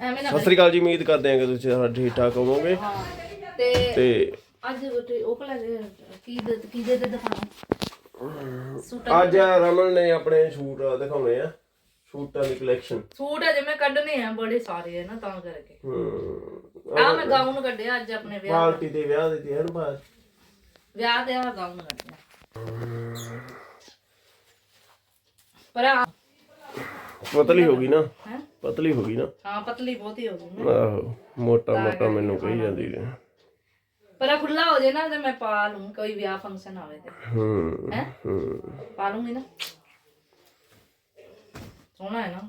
ਐਵੇਂ ਨਾ ਸਤਿ ਸ੍ਰੀ ਅਕਾਲ ਜੀ ਉਮੀਦ ਕਰਦੇ ਹਾਂ ਕਿ ਤੁਸੀਂ ਸਾਰੇ ਠੀਕ ਠਾਕ ਹੋਵੋਗੇ। ਹਾਂ ਤੇ ਤੇ ਅੱਜ ਤੇ ਉਹ ਕੋਲ ਕੀ ਦੇ ਕੀ ਦੇ ਦੇ ਸੂਟਾਂ ਅੱਜ ਰਮਨ ਨੇ ਆਪਣੇ ਸ਼ੂਟ ਦਿਖਾਉਣੇ ਆ ਸ਼ੂਟਾਂ ਦੀ ਕਲੈਕਸ਼ਨ ਸੂਟ ਅਜੇ ਮੈਂ ਕੱਢਨੇ ਆ ਬੜੇ ਸਾਰੇ ਆ ਨਾ ਤਾਂ ਕਰਕੇ। ਹੂੰ। ਆ ਮੈਂ ਗਾਊਨ ਕੱਢਿਆ ਅੱਜ ਆਪਣੇ ਵਿਆਹ ਪਾਰਟੀ ਤੇ ਵਿਆਹ ਦਿੱਤੀ ਹੈ ਨਾ ਬਾਅਦ ਵਿਆਹ ਦੇ ਆ ਗਾਊਨ ਕੱਢਿਆ। ਪਰ ਆ ਪਤਲੀ ਹੋ ਗਈ ਨਾ। ਹੈ? ਪਤਲੀ ਹੋ ਗਈ ਨਾ। ਹਾਂ ਪਤਲੀ ਬਹੁਤੀ ਹੋ ਗਈ ਨਾ। ਆਹੋ ਮੋਟਾ ਮੋਟਾ ਮੈਨੂੰ ਕਹੀ ਜਾਂਦੀ ਹੈ ਪਰ ਆ ਖੁੱਲਾ ਹੋ ਜੇ ਨਾ ਤੇ ਮੈਂ ਪਾ ਲੂੰ ਕੋਈ ਵਿਆਹ ਫੰਕਸ਼ਨ ਆਵੇ ਤੇ। ਹੂੰ ਹੈ? ਹੂੰ। ਪਾ ਲੂੰਗੀ ਨਾ। ਸੋਹਣਾ ਹੈ ਨਾ।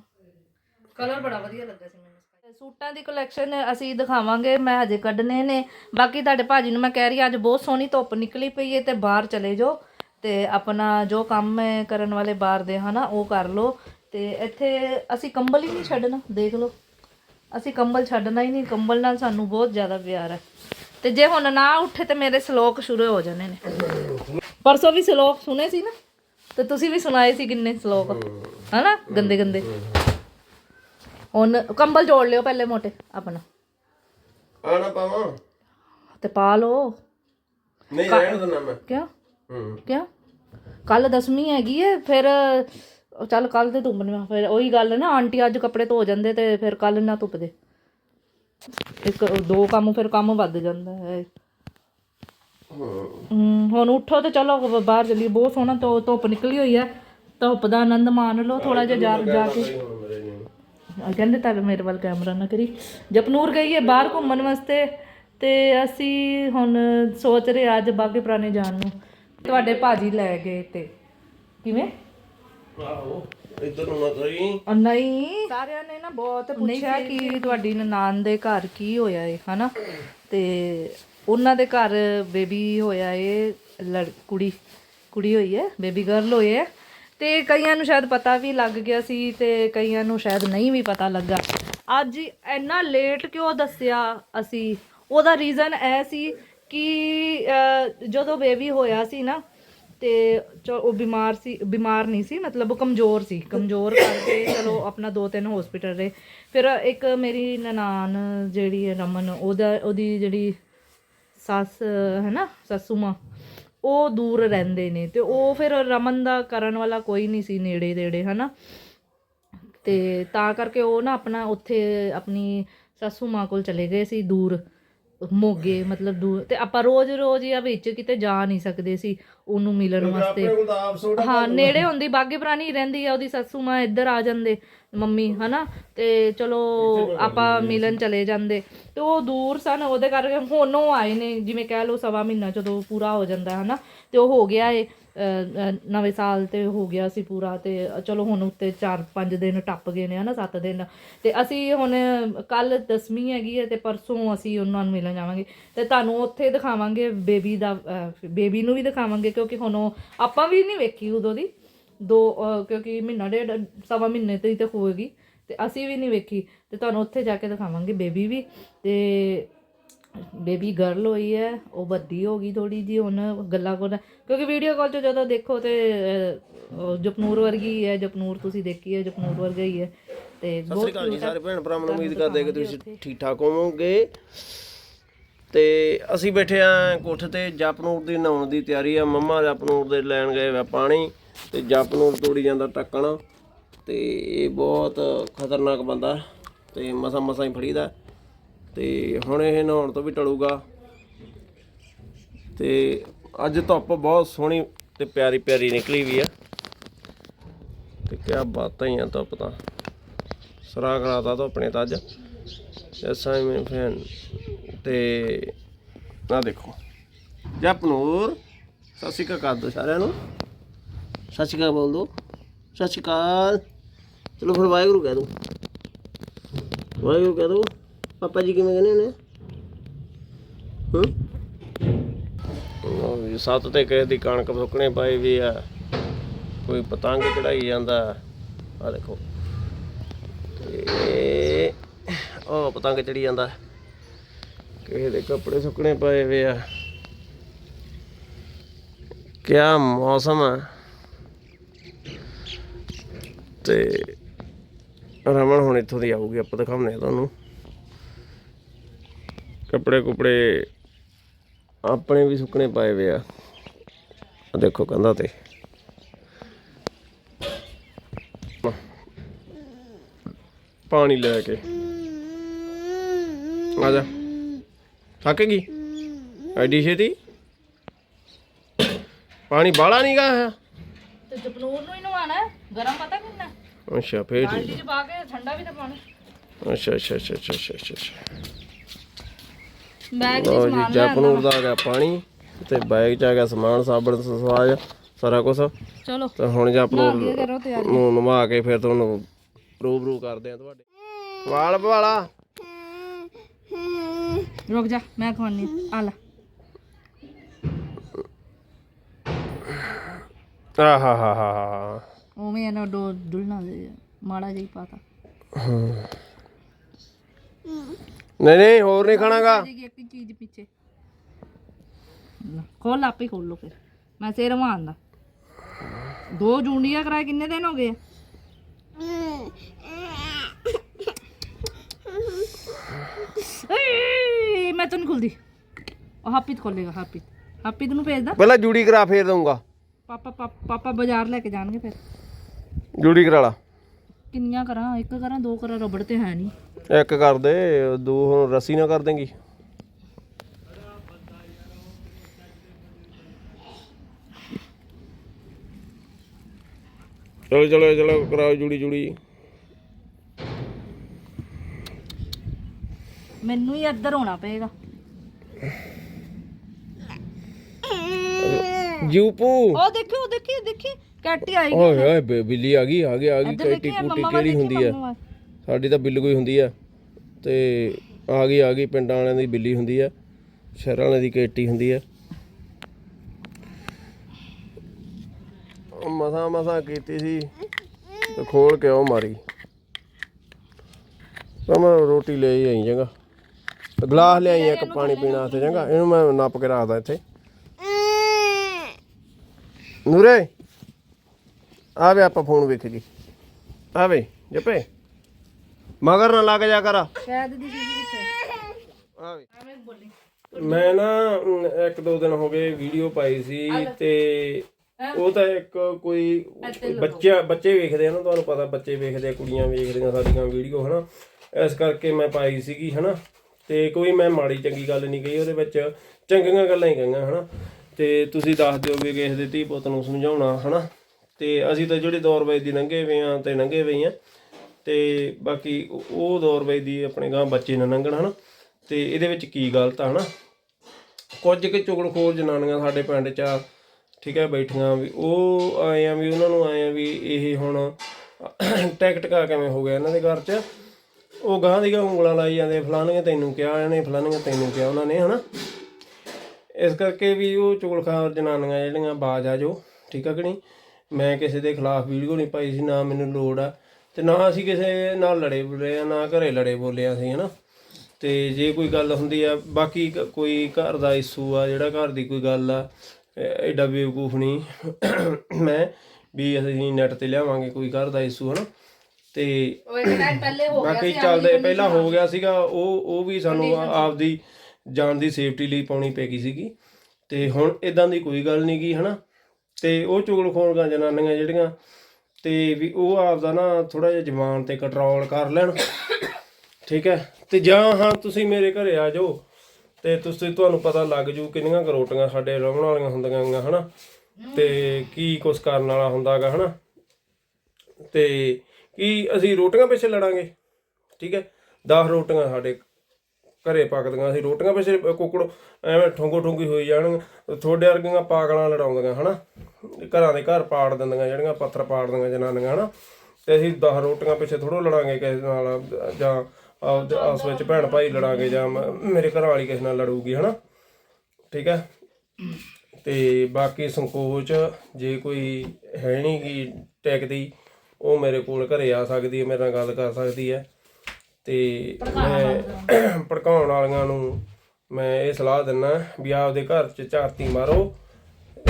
ਕਲਰ ਬੜਾ ਵਧੀਆ ਲੱਗਾ ਸੀ ਮੈਨੂੰ। ਸੂਟਾਂ ਦੀ ਕਲੈਕਸ਼ਨ ਅਸੀਂ ਦਿਖਾਵਾਂਗੇ ਮੈਂ ਹਜੇ ਕੱਢਨੇ ਨੇ। ਬਾਕੀ ਤੁਹਾਡੇ ਭਾਜੀ ਨੂੰ ਮੈਂ ਕਹਿ ਰਹੀ ਹਾਂ, ਅੱਜ ਬਹੁਤ ਸੋਹਣੀ ਧੁੱਪ ਨਿਕਲੀ ਪਈ ਹੈ ਤੇ ਬਾਹਰ ਚਲੇ ਜਾਓ। ਤੇ ਆਪਣਾ ਜੋ ਕੰਮ ਹੈ ਕਰਨ ਵਾਲੇ ਬਾਹਰ ਦੇ ਹਨਾ ਉਹ ਕਰ ਲਓ। ਤੇ ਇੱਥੇ ਅਸੀਂ ਕੰਬਲ ਹੀ ਨਹੀਂ ਛੱਡਣਾ ਦੇਖ ਲਓ। ਅਸੀਂ ਕੰਬਲ ਛੱਡਣਾ ਹੀ ਨਹੀਂ ਕੰਬਲ ਨਾਲ ਸਾਨੂੰ ਬਹੁਤ ਜ਼ਿਆਦਾ ਪਿਆਰ ਹੈ। ਤੇ ਜੇ ਹੁਣ ਨਾ ਉੱਠੇ ਤੇ ਮੇਰੇ ਸ਼ਲੋਕ ਸ਼ੁਰੂ ਹੋ ਜਾਣੇ ਨੇ। ਪਰਸੋਂ ਵੀ ਸ਼ਲੋਕ ਸੁਨੇ ਸੀ ਨਾ ਤੇ ਤੁਸੀਂ ਵੀ ਸੁਣਾਏ ਸੀ ਕਿੰਨੇ ਸ਼ਲੋਕ। ਹਨਾ? ਗੰਦੇ ਗੰਦੇ। ਹੁਣ ਕੰਬਲ ਜੋੜ ਲਿਓ ਪਹਿਲੇ ਮੋਟੇ ਆਪਣਾ। ਆਣਾ ਪਾਵਾਂ? ਤੇ ਪਾ ਲਓ। ਨਹੀਂ ਰਹਿਣ ਦਿੰਦਾ ਮੈਂ। ਕਿਉਂ? ਹੂੰ। ਕਿਉਂ? ਕੱਲ ਦਸਵੀਂ ਹੈਗੀ ਏ ਫਿਰ ਚੱਲ ਕੱਲ ਤੇ ਧੁੱਪ ਨਹੀਂ ਫਿਰ ਉਹੀ ਗੱਲ ਨਾ ਆਂਟੀ ਅੱਜ ਕੱਪੜੇ ਧੋ ਜਾਂਦੇ ਤੇ ਫਿਰ ਕੱਲ ਨਾ ਧੁੱਪਦੇ। ਇੱਕ ਦੋ ਕੰਮ ਫਿਰ ਕੰਮ ਵੱਧ ਜਾਂਦਾ ਹੈ। ਹੁਣ ਉੱਠੋ ਤੇ ਚਲੋ ਬਾਹਰ ਚੱਲੀਏ ਬਹੁਤ ਸੋਹਣਾ ਧੁ- ਧੁੱਪ ਨਿਕਲੀ ਹੋਈ ਹੈ। ਧੁੱਪ ਦਾ ਆਨੰਦ ਮਾਣ ਲਓ ਥੋੜਾ ਜਿਹਾ ਜਾ ਜਾ ਕੇ। ਕਹਿੰਦੇ ਤਾਂ ਮੇਰੇ ਵੱਲ ਕੈਮਰਾ ਨਾ ਕਰੀ। ਜਪਨੂਰ ਗਈ ਹੈ ਬਾਹਰ ਘੁੰਮਣ ਵਾਸਤੇ ਤੇ ਅਸੀਂ ਹੁਣ ਸੋਚ ਰਹੇ ਅੱਜ ਬਾਗੇ ਪੁਰਾਣੇ ਜਾਣ ਨੂੰ। ਤੁਹਾਡੇ ਭਾਜੀ ਲੈ ਗਏ ਤੇ। ਕਿਵੇਂ? ਆਹੋ ਇੱਧਰ ਨੂੰ ਨਾ ਕਰੀ ਉਹ ਨਹੀਂ ਸਾਰਿਆਂ ਨੇ ਨਾ ਬਹੁਤ ਪੁੱਛਿਆ ਕਿ ਤੁਹਾਡੀ ਨਨਾਣ ਦੇ ਘਰ ਕੀ ਹੋਇਆ ਏ ਹਨਾ? ਤੇ ਉਹਨਾਂ ਦੇ ਘਰ ਬੇਬੀ ਹੋਇਆ ਏ ਲੜ ਕੁੜੀ ਕੁੜੀ ਹੋਈ ਹੈ ਬੇਬੀ ਗਰਲ ਹੋਈ ਹੈ ਤੇ ਕਈਆਂ ਨੂੰ ਸ਼ਾਇਦ ਪਤਾ ਵੀ ਲੱਗ ਗਿਆ ਸੀ ਤੇ ਕਈਆਂ ਨੂੰ ਸ਼ਾਇਦ ਨਹੀਂ ਵੀ ਪਤਾ ਲੱਗਾ। ਅੱਜ ਇੰਨਾ ਲੇਟ ਕਿਉਂ ਦੱਸਿਆ ਅਸੀਂ? ਉਹਦਾ ਰੀਜ਼ਨ ਇਹ ਸੀ ਕਿ ਅਹ, ਜਦੋਂ ਬੇਬੀ ਹੋਇਆ ਸੀ ਨਾ ਤੇ ਚ- ਉਹ ਬਿਮਾਰ ਸੀ, ਬਿਮਾਰ ਨਹੀਂ ਸੀ, ਮਤਲਬ ਉਹ ਕਮਜ਼ੋਰ ਸੀ, ਕਮਜ਼ੋਰ ਕਰਕੇ ਚਲੋ ਆਪਣਾ ਦੋ ਤਿੰਨ ਹਸਪੀਟਲ ਰਹੇ। ਫਿਰ ਇੱਕ ਮੇਰੀ ਨਨਾਨ ਜਿਹੜੀ ਹੈ ਰਮਨ, ਉਹਦਾ, ਉਹਦੀ ਜਿਹੜੀ ਸੱਸ ਹੈ ਨਾ, ਸੱਸੂ ਮਾਂ, ਉਹ ਦੂਰ ਰਹਿੰਦੇ ਨੇ ਤੇ ਉਹ ਫਿਰ ਰਮਨ ਦਾ ਕਰਨ ਵਾਲਾ ਕੋਈ ਨਹੀਂ ਸੀ ਨੇੜੇ ਤੇੜੇ ਹਨਾ ਤੇ ਤਾਂ ਕਰਕੇ ਉਹ ਨਾ ਆਪਣਾ ਉੱਥੇ ਆਪਣੀ ਸਾਸੂ ਮਾਂ ਕੋਲ ਚਲੇ ਗਏ ਸੀ ਦੂਰ। ਮੋਗੇ ਮਤਲਬ ਦੂਰ ਤੇ ਆਪਾਂ ਰੋਜ਼ ਰੋਜ਼ ਜਾਂ ਵਿੱਚ ਕਿਤੇ ਜਾ ਨਹੀਂ ਸਕਦੇ ਸੀ ਉਹਨੂੰ ਮਿਲਣ ਵਾਸਤੇ। ਹਾਂ ਨੇੜੇ ਹੁੰਦੀ ਬਾਗੇ ਪੁਰਾਣੀ ਰਹਿੰਦੀ ਆ ਉਹਦੀ ਸੱਸੂ ਮਾਂ ਇੱਧਰ ਆ ਜਾਂਦੇ। ਮੰਮੀ, ਹਨਾ? ਤੇ ਚਲੋ ਆਪਾਂ ਮਿਲਣ ਚਲੇ ਜਾਂਦੇ। ਤੇ ਉਹ ਦੂਰ ਸਨ, ਉਹਦੇ ਕਰਕੇ ਹੁਣ ਉਹ ਆਏ ਨੇ, ਜਿਵੇਂ ਕਹਿ ਲਓ ਸਵਾ ਮਹੀਨਾ ਜਦੋਂ ਪੂਰਾ ਹੋ ਜਾਂਦਾ, ਹਨਾ? ਤੇ ਉਹ ਹੋ ਗਿਆ ਏ ਨਵੇਂ ਸਾਲ ਤੇ ਹੋ ਗਿਆ ਸੀ ਪੂਰਾ, ਤੇ ਚਲੋ ਹੁਣ ਉੱਤੇ 4-5 ਦਿਨ ਟੱਪ ਗਏ ਨੇ, ਹਨਾ 7 ਦਿਨ। ਤੇ ਅਸੀਂ ਹੁਣ ਕੱਲ ਦਸਵੀਂ ਹੈਗੀ ਹੈ ਤੇ ਪਰਸੋਂ ਅਸੀਂ ਉਹਨਾਂ ਨੂੰ ਮਿਲਣ ਜਾਵਾਂਗੇ। ਤੇ ਤੁਹਾਨੂੰ ਉੱਥੇ ਦਿਖਾਵਾਂਗੇ, ਬੇਬੀ ਦਾ ਬੇਬੀ ਨੂੰ ਵੀ ਦਿਖਾਵਾਂਗੇ, ਕਿਉਂਕਿ ਹੁਣ ਉਹ ਆਪਾਂ ਵੀ ਨਹੀਂ ਵੇਖੀ ਉਦੋਂ ਦੀ। ਦੋ ਕਿਉਂਕਿ ਮਹੀਨਾ ਡੇਢ ਸਵਾ ਮਹੀਨੇ ਤੇ ਹੀ ਤੇ ਹੋਏਗੀ। ਤੇ ਅਸੀਂ ਵੀ ਨਹੀਂ ਵੇਖੀ। ਤੇ ਤੁਹਾਨੂੰ ਉੱਥੇ ਜਾ ਕੇ ਦਿਖਾਵਾਂਗੇ। ਬੇਬੀ ਵੀ। ਤੇ ਬੇਬੀ ਗਰਲ ਹੋਈ ਹੈ। ਉਹ ਵੱਡੀ ਹੋ ਗਈ ਥੋੜੀ ਜੀ ਹੁਣ। ਗੱਲਾਂ ਕੋਲ ਕਿਉਂਕਿ ਵੀਡੀਓ ਕਾਲ 'ਚ ਜਦੋਂ ਦੇਖੋ ਤੇ ਜਪਨੂਰ ਵਰਗੀ ਹੈ। ਜਪਨੂਰ ਤੁਸੀਂ ਦੇਖੀ ਹੈ। ਜਪਨੂਰ ਵਰਗਾ ਹੀ ਹੈ। ਤੇ ਸਤਿ ਸ੍ਰੀ ਅਕਾਲ ਜੀ ਸਾਰੇ ਭੈਣ ਭਰਾਵਾਂ ਨੂੰ ਉਮੀਦ ਕਰਦੇ ਕਿ ਤੁਸੀਂ ਠੀਕ ਠਾਕ ਹੋਵੋਗੇ। ਤੇ ਅਸੀਂ ਬੈਠੇ ਆ ਕੋਠੇ ਤੇ। ਜਪਨੂਰ ਦੀ ਨਹਾਉਣ ਦੀ ਤਿਆਰੀ ਆ। ਮੰਮਾ ਜਪਨੂਰ ਦੇ ਲੈਣ ਗਏ ਵਾ ਪਾਣੀ। ਤੇ ਜਪਨੂਰ ਤੋੜੀ ਜਾਂਦਾ ਟੱਕਣ। ਤੇ ਇਹ ਬਹੁਤ ਖਤਰਨਾਕ ਬੰਦਾ ਤੇ ਮਸਾ ਮਸਾ ਹੀ ਫੜੀਦਾ ਤੇ ਹੁਣ ਇਹ ਨਹਾਉਣ ਤੋਂ ਵੀ ਟਲੂਗਾ। ਤੇ ਅੱਜ ਧੁੱਪ ਬਹੁਤ ਸੋਹਣੀ ਤੇ ਪਿਆਰੀ ਪਿਆਰੀ ਨਿਕਲੀ ਵੀ ਆ। ਤੇ ਕਿਆ ਬਾਤਾਂ ਹੀ ਆ ਧੁੱਪ ਤਾਂ। ਸਰਾ ਕਰਾਤਾ ਧੁੱਪ ਨੇ ਤਾਂ ਅੱਜ। ਅਸਾਈਨਮੈਂਟ ਫੈਨ ਤੇ ਆ ਦੇਖੋ। ਜਪਨੂਰ ਸਤਿ ਸ਼੍ਰੀ ਅਕਾਲ ਕਰ ਦਿਓ ਸਾਰਿਆਂ ਨੂੰ। ਸਤਿ ਸ਼੍ਰੀ ਅਕਾਲ ਬੋਲ ਦੋ। ਸਤਿ ਸ਼੍ਰੀ ਅਕਾਲ। ਚਲੋ ਫਿਰ ਵਾਹਿਗੁਰੂ ਕਹਿ ਦੋ। ਵਾਹਿਗੁਰੂ ਕਹਿ ਦੋ। ਪਾਪਾ ਜੀ ਕਿਵੇਂ ਕਹਿੰਦੇ ਨੇ? ਹੂੰ? ਸੱਤ ਤੇ ਕਿਸੇ ਦੀ ਕਣਕ ਸੁੱਕਣੇ ਪਾਈ ਵੀ ਆ। ਕੋਈ ਪਤੰਗ ਚੜਾਈ ਜਾਂਦਾ। ਆ ਦੇਖੋ। ਤੇ ਉਹ ਪਤੰਗ ਚੜੀ ਜਾਂਦਾ। ਕਿਸੇ ਦੇ ਕੱਪੜੇ ਸੁੱਕਣੇ ਪਏ ਵੇ ਆ। ਕਿਆ ਮੌਸਮ ਆ। ਤੇ ਰਮਨ ਹੁਣ ਇੱਥੋਂ ਦੀ ਆਊਗੀ, ਆਪਾਂ ਦਿਖਾਉਂਦੇ ਆ ਤੁਹਾਨੂੰ। ਕੱਪੜੇ ਕੁਪੜੇ ਆਪਣੇ ਵੀ ਸੁੱਕਣੇ ਪਾਏ ਵੇ ਆ। ਦੇਖੋ ਕੰਧਾਂ ਤੇ। ਪਾਣੀ ਲੈ ਕੇ। ਆ ਜਾ। ਥੱਕ ਗਈ ਐਡੀ ਛੇਤੀ? ਪਾਣੀ ਬਾਲਾ ਨਹੀਂ ਗਾ ਹੈ ਤੇ ਜਪਨੂਰ ਨੂੰ ਹੀ ਨਵਾਣਾ ਹੈ ਗਰਮ ਪਤਾ ਕਿੰਨਾ ਹੈ? ਅੱਛਾ ਫੇਰ ਠੀਕ ਬਾਲਟੀ ਚ ਪਾ ਕੇ ਠੰਡਾ ਵੀ ਤਾਂ ਪਾਣਾ ਅੱਛਾ ਅੱਛਾ ਅੱਛਾ ਅੱਛਾ ਅੱਛਾ ਅੱਛਾ ਅੱਛਾ। ਬੈਗ ਲਓ ਜੀ ਜੈਪਨੂਰ ਦਾ ਆ ਗਿਆ ਪਾਣੀ ਤੇ ਬੈਗ ਚ ਆ ਗਿਆ ਸਮਾਨ ਸਾਬਣ ਸਵਾਜ ਸਾਰਾ ਕੁਝ ਚਲੋ। ਤੇ ਹੁਣ ਜੈਪਨੂਰ ਇਹ ਕਰੋ ਤਿਆਰੀ। ਨੂੰ ਨਵਾ ਕੇ ਫਿਰ ਤੁਹਾਨੂੰ ਰੂਬਰੂ ਕਰਦੇ ਆ ਤੁਹਾਡੇ। ਵਾਲ ਵਾਲਾ ਰੁਕ ਜਾ ਮੈਂ ਖਵਾਨੀ ਆ ਲੈ। ਆਹਾ ਹਾ ਹਾ ਹਾ ਉਵੇਂ ਇਹਨਾਂ ਡੋ ਡੁੱਲਣਾ ਦੇ ਮਾੜਾ ਜਿਹਾ ਹੀ ਪਾਤਾ। ਨਹੀਂ ਨਹੀਂ ਹੋਰ ਨਹੀਂ ਖਾਣਾਗਾ ਜੀ ਇੱਕ ਹੀ ਚੀਜ਼ ਪਿੱਛੇ। ਲੈ, ਖੋਲ ਆਪੇ ਖੋਲ ਲੋ ਫਿਰ। ਮੈਂ ਦੋ ਜੂੰਡੀਆਂ ਕਰਾਏ ਕਿੰਨੇ ਦਿਨ ਹੋ ਗਏ ਏ ਮੈਂ ਤੈਨੂੰ ਖੁੱਲਦੀ। ਉਹ ਹਾਪਿਤ ਖੋਲੇਗਾ ਹਾਪਿਤ ਹਾਪਿਤ ਨੂੰ ਭੇਜਦਾ ਪਹਿਲਾਂ ਜੂੜੀ ਕਰਾ ਫੇਰ ਦਊਂਗਾ। ਪਾਪਾ ਪਾਪਾ ਪਾਪਾ ਬਾਜ਼ਾਰ ਲੈ ਕੇ ਜਾਣਗੇ ਫਿਰ। ਜੂੜੀ ਕਰਾ ਲਾ। ਕਿੰਨੀਆਂ ਕਰਾਂ? ਇੱਕ ਕਰਾਂ ਦੋ ਕਰਾਂ ਰਬੜ ਤੇ ਹੈ ਨਹੀਂ। ਇੱਕ ਕਰ ਦੇ ਦੋ ਹੁਣ ਰੱਸੀ ਨਾ ਕਰ ਦੇਂਗੀ। ਚਲੋ ਚਲੋ ਚਲੋ ਕਰਾਓ ਜੂੜੀ ਜੂੜੀ। ਮੈਨੂੰ ਹੀ ਇੱਧਰ ਹੋਣਾ ਪਏਗਾ। ਜੂਪੂ। ਉਹ ਦੇਖੀ ਦੇਖੀ ਦੇਖੀ। ਕੈਟੀ ਆਈ ਓਏ ਓਏ ਬਿ- ਬਿੱਲੀ ਆ ਗਈ ਆ ਗਈ ਆ ਗਈ। ਇੱਧਰ ਕੈਟੀ ਦੇਖੀ ਕੂਟੀ ਮੰਮਾ ਕਿਹੜੀ ਹੁੰਦੀ ਆ? ਸਾਡੀ ਤਾਂ ਬਿੱਲ ਕੋਈ ਹੁੰਦੀ ਆ। ਤੇ ਆ ਗਈ ਆ ਗਈ ਪਿੰਡਾਂ ਵਾਲਿਆਂ ਦੀ ਬਿੱਲੀ ਹੁੰਦੀ ਆ। ਸ਼ਹਿਰਾਂ ਵਾਲਿਆਂ ਦੀ ਕੈਟੀ ਹੁੰਦੀ ਆ। ਮਸਾ ਮਸਾ ਕੀਤੀ ਸੀ ਤੇ ਖੋਲ ਕੇ ਉਹ ਮਾਰੀ। ਤਾਂ ਮੈਂ ਰੋਟੀ ਲੈ ਹੀ ਆਈ ਤੇ ਗਲਾਸ ਲਿਆਈ ਇੱਕ ਪਾਣੀ ਪੀਣ ਵਾਸਤੇ ਚੰਗਾ ਇਹਨੂੰ ਮੈਂ ਨੱਪ ਕੇ ਰੱਖਦਾ ਇੱਥੇ। ਨੂਰੇ ਆਵੇ ਆਪਾਂ ਫੋਨ ਵੇਖ ਜੀ ਆਵੇ ਜਪੇ। ਮਗਰ ਨਾ ਲੱਗ ਜਾ ਕਰ। ਸ਼ਾਇਦ ਦੀ ਕਿੱਥੇ ਆਵੇ ਐਵੇਂ ਬੋਲੀ। ਮੈਂ ਨਾ ਅਮ, ਇੱਕ ਦੋ ਦਿਨ ਹੋ ਗਏ ਵੀਡੀਓ ਪਾਈ ਸੀ ਤੇ ਉਹ ਤਾਂ ਇੱਕ ਕੋਈ ਬੱਚਾ ਬੱਚੇ ਵੇਖਦੇ ਆ ਨਾ ਤੁਹਾਨੂੰ ਪਤਾ ਬੱਚੇ ਵੇਖਦੇ ਆ ਕੁੜੀਆਂ ਵੇਖਦੀਆਂ ਸਾਡੀਆਂ ਵੀਡੀਓ ਹਨਾ? ਇਸ ਕਰਕੇ ਮੈਂ ਪਾਈ ਸੀਗੀ ਹਨਾ? ਤੇ ਕੋਈ ਮੈਂ ਮਾੜੀ ਚੰਗੀ ਗੱਲ ਨਹੀਂ ਕਹੀ ਉਹਦੇ ਵਿੱਚ ਚੰਗੀਆਂ ਗੱਲਾਂ ਹੀ ਕਹੀਆਂ ਹਨਾ? ਤੇ ਤੁਸੀਂ ਦੱਸ ਦਿਓ ਵੀ ਕਿਸੇ ਦੇ ਧੀ ਪੁੱਤ ਨੂੰ ਸਮਝਾਉਣਾ, ਹਨਾ? ਤੇ ਅਸੀਂ ਤਾਂ ਜਿਹੜੇ ਦੌਰ ਵੇ ਦੀ ਲੰਘੇ ਵੇ ਆ ਤੇ ਲੰਘੇ ਵੇ ਆ ਤੇ ਬਾਕੀ ਉਹ- ਦੌਰ ਵੇ ਦੀ ਆਪਣੇ ਗਾਂ ਬੱਚੇ ਨਾ ਲੰਘਣ, ਹਨਾ? ਤੇ ਇਹਦੇ ਵਿੱਚ ਕੀ ਗਲਤ ਆ, ਹਨਾ? ਕੁਝ ਕਿ ਚੁਗਲਖੋਰ ਜਨਾਨੀਆਂ ਸਾਡੇ ਪਿੰਡ 'ਚ ਆ, ਠੀਕ ਹੈ, ਬੈਠੀਆਂ ਵੀ। ਉਹ ਆਏ ਆ ਵੀ ਉਹਨਾਂ ਨੂੰ ਆਏ ਆ ਵੀ ਇਹ ਹੁਣ ਟੈਕ ਟਕਾ ਕਿਵੇਂ ਹੋ ਗਿਆ ਇਹਨਾਂ ਦੇ ਘਰ 'ਚ? ਉਹ ਗਾਂ ਦੀ ਗਾਂ ਉਂਗਲਾਂ ਲਾਈ ਜਾਂਦੇ, ਫਲਾਣੀਆਂ ਤੈਨੂੰ ਕਿਹਾ ਇਹਨੇ, ਫਲਾਣੀਆਂ ਤੈਨੂੰ ਕਿਹਾ ਉਹਨਾਂ ਨੇ, ਹਨਾ? ਇਸ ਕਰਕੇ ਵੀ ਉਹ ਚੁਗਲਖੋਰ ਜਨਾਨੀਆਂ ਜਿਹੜੀਆਂ ਬਾਜ ਆ ਜੋ ਠੀਕ ਆ ਕਿ ਨਹੀਂ? ਮੈਂ ਕਿਸੇ ਦੇ ਖਿਲਾਫ ਵੀਡੀਓ ਨਹੀਂ ਪਾਈ ਸੀ ਨਾ ਮੈਨੂੰ ਲੋੜ ਆ ਤੇ ਨਾ ਅਸੀਂ ਕਿਸੇ ਨਾਲ ਲੜੇ ਬੋਲੇ ਆ ਨਾ ਘਰੇ ਲੜੇ ਬੋਲੇ ਆ ਅਸੀਂ ਹਨਾ? ਤੇ ਜੇ ਕੋਈ ਗੱਲ ਹੁੰਦੀ ਆ ਬਾਕੀ ਕੋਈ ਘਰ ਦਾ ਇਸ਼ੂ ਆ ਜਿਹੜਾ ਘਰ ਦੀ ਕੋਈ ਗੱਲ ਆ ਐਡਾ ਬੇਵਕੂਫ ਨਹੀਂ। ਮੈਂ ਵੀ ਅਸੀਂ ਨੈਟ ਤੇ ਲਿਆਵਾਂਗੇ ਕੋਈ ਘਰ ਦਾ ਇਸ਼ੂ ਹਨਾ? ਤੇ ਉਹ ਇੱਕ ਟਾਈਮ ਪਹਿਲੇ ਹੋ ਗਿਆ ਬਾਕੀ ਚੱਲਦੇ ਪਹਿਲਾਂ ਹੋ ਗਿਆ ਸੀਗਾ ਉਹ ਉਹ ਵੀ ਸਾਨੂੰ ਆਪਦੀ ਜਾਨ ਦੀ ਸੇਫਟੀ ਲਈ ਪਾਉਣੀ ਪੈ ਗਈ ਸੀਗੀ। ਤੇ ਹੁਣ ਇਦਾਂ ਦੀ ਕੋਈ ਗੱਲ ਨਹੀਂ ਗਈ ਹਨਾ? ਤੇ ਉਹ ਚੁਗਲਖੋਰਾਂ ਜਨਾਨੀਆਂ ਜਿਹੜੀਆਂ, ਤੇ ਵੀ ਉਹ ਆਪਦਾ ਨਾ ਥੋੜਾ ਜਿਹਾ ਜਵਾਨ ਤੇ ਕੰਟਰੋਲ ਕਰ ਲੈਣ। ਠੀਕ ਹੈ? ਤੇ ਜਾਂ ਹਾਂ, ਤੁਸੀਂ ਮੇਰੇ ਘਰੇ ਆ ਜਾਓ ਤੇ ਤੁਸੀਂ, ਤੁਹਾਨੂੰ ਪਤਾ ਲੱਗ ਜੂ ਕਿੰਨੀਆਂ ਕੁ ਰੋਟੀਆਂ ਸਾਡੇ ਰਵਣ ਵਾਲੀਆਂ ਹੁੰਦੀਆਂ ਗੀਆਂ, ਹਨਾ? ਤੇ ਕੀ ਕੁਛ ਕਰਨ ਵਾਲਾ ਹੁੰਦਾਗਾ ਹਨਾ? ਤੇ ਕੀ ਅਸੀਂ ਰੋਟੀਆਂ ਪਿੱਛੇ ਲੜਾਂਗੇ? ਠੀਕ ਹੈ? 10 ਰੋਟੀਆਂ ਸਾਡੇ ਘਰੇ ਪੱਕਦੀਆਂ ਅਸੀਂ ਰੋਟੀਆਂ ਪਿੱਛੇ ਕੁੱਕੜ ਐਵੇਂ ਠੋਂਗੋ ਠੁੰਗੀ ਹੋਈ ਜਾਣ, ਤੁਹਾਡੇ ਵਰਗੀਆਂ ਪਾਗਲਾਂ ਲੜਾਉਂਦੀਆਂ, ਹਨਾ? ਘਰਾਂ ਦੇ ਘਰ ਪਾੜ ਦਿੰਦੀਆਂ, ਜਿਹੜੀਆਂ ਪੱਥਰ ਪਾੜ ਦਿੰਦੀਆਂ ਜਨਾਨੀਆਂ, ਹਨਾ? ਤੇ ਅਸੀਂ 10 ਰੋਟੀਆਂ ਪਿੱਛੇ ਥੋੜੋ ਲੜਾਂਗੇ ਕਿਸੇ ਨਾਲ, ਜਾਂ ਆਪਦੇ ਆਪਸ ਵਿੱਚ ਭੈਣ ਭਾਈ ਲੜਾਂਗੇ, ਜਾਂ ਮ- ਮੇਰੇ ਘਰ ਵਾਲੀ ਕਿਸੇ ਨਾਲ ਲੜੂਗੀ, ਹਨਾ? ਠੀਕ ਹੈ? ਤੇ ਬਾਕੀ ਸੰਕੋਚ, ਜੇ ਕੋਈ ਹੈ ਨਹੀਂ ਗੀ ਟੈਕਦੀ, ਉਹ ਮੇਰੇ ਕੋਲ ਘਰੇ ਆ ਸਕਦੀ ਹੈ, ਮੇਰੇ ਨਾਲ ਗੱਲ ਕਰ ਸਕਦੀ ਹੈ। ਤੇ ਮੈਂ ਭੜਕਾਉਣ ਵਾਲੀਆਂ ਨੂੰ ਮੈਂ ਇਹ ਸਲਾਹ ਦਿੰਨਾ ਵੀ ਆਪਦੇ ਘਰ 'ਚ ਝਾਤੀ ਮਾਰੋ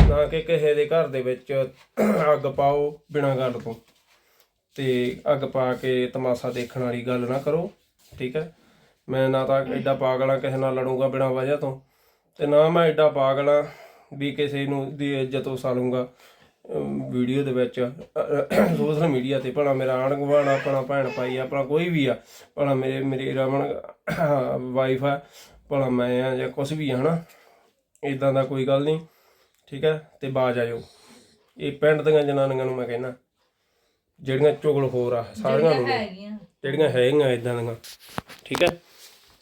ਨਾ ਕਿ ਕਿਸੇ ਦੇ ਘਰ ਦੇ ਵਿੱਚ ਅੱਗ ਪਾਓ ਬਿਨਾਂ ਗੱਲ ਤੋਂ। ਤੇ ਅੱਗ ਪਾ ਕੇ ਤਮਾਸ਼ਾ ਦੇਖਣ ਵਾਲੀ ਗੱਲ ਨਾ ਕਰੋ ਠੀਕ ਹੈ? ਮੈਂ ਨਾ ਤਾਂ ਐਡਾ ਪਾਗਲ ਆ ਕਿਸੇ ਨਾਲ ਲੜੂੰਗਾ ਬਿਨਾਂ ਵਜ੍ਹਾ ਤੋਂ। ਤੇ ਨਾ ਮੈਂ ਐਡਾ ਪਾਗਲ ਆ ਵੀ ਕਿਸੇ ਨੂੰ ਦੀ ਇੱਜ਼ਤ ਉਸਾਲੂੰਗਾ ਵੀਡੀਓ ਦੇ ਵਿੱਚ ਸੋਸ਼ਲ ਮੀਡੀਆ ਤੇ ਭਲਾ ਮੇਰਾ ਆਂਢ ਗੁਆਂਢ ਆਪਣਾ ਭੈਣ ਭਾਈ ਆਪਣਾ ਕੋਈ ਵੀ ਆ ਭਲਾ ਮੇਰੇ ਮੇਰੀ ਰਮਨ ਵਾਈਫ ਆ ਭਲਾ ਮੈਂ ਆ ਜਾਂ ਕੁਝ ਵੀ ਆ ਹਨਾ? ਇਦਾਂ ਦਾ ਕੋਈ ਗੱਲ ਨਹੀਂ ਠੀਕ ਹੈ ਤੇ ਬਾਜ ਆਇਓ ਇਹ ਪਿੰਡ ਦੀਆਂ ਜਨਾਨੀਆਂ ਨੂੰ ਮੈਂ ਕਹਿੰਦਾ ਜਿਹੜੀਆਂ ਚੁਗਲਖੋਰ ਆ ਸਾਰੀਆਂ ਨੂੰ ਜਿਹੜੀਆਂ ਹੈਗੀਆਂ। ਇਦਾਂ ਦੀਆਂ ਠੀਕ ਹੈ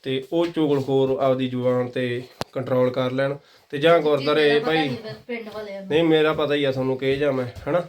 ਤੇ ਉਹ ਚੁਗਲਖੋਰ ਆਪਦੀ ਜ਼ੁਬਾਨ ਤੇ ਕੰਟਰੋਲ ਕਰ ਲੈਣ ਤੇ ਜਾਂ ਗੁਰਦਾਰੇ ਭਾਈ ਪਿੰਡ ਵਾਲਿਆਂ ਨਹੀਂ ਮੇਰਾ ਪਤਾ ਹੀ ਆ ਤੁਹਾਨੂੰ ਕਿ ਜਾਂ ਮੈਂ ਹਨਾ?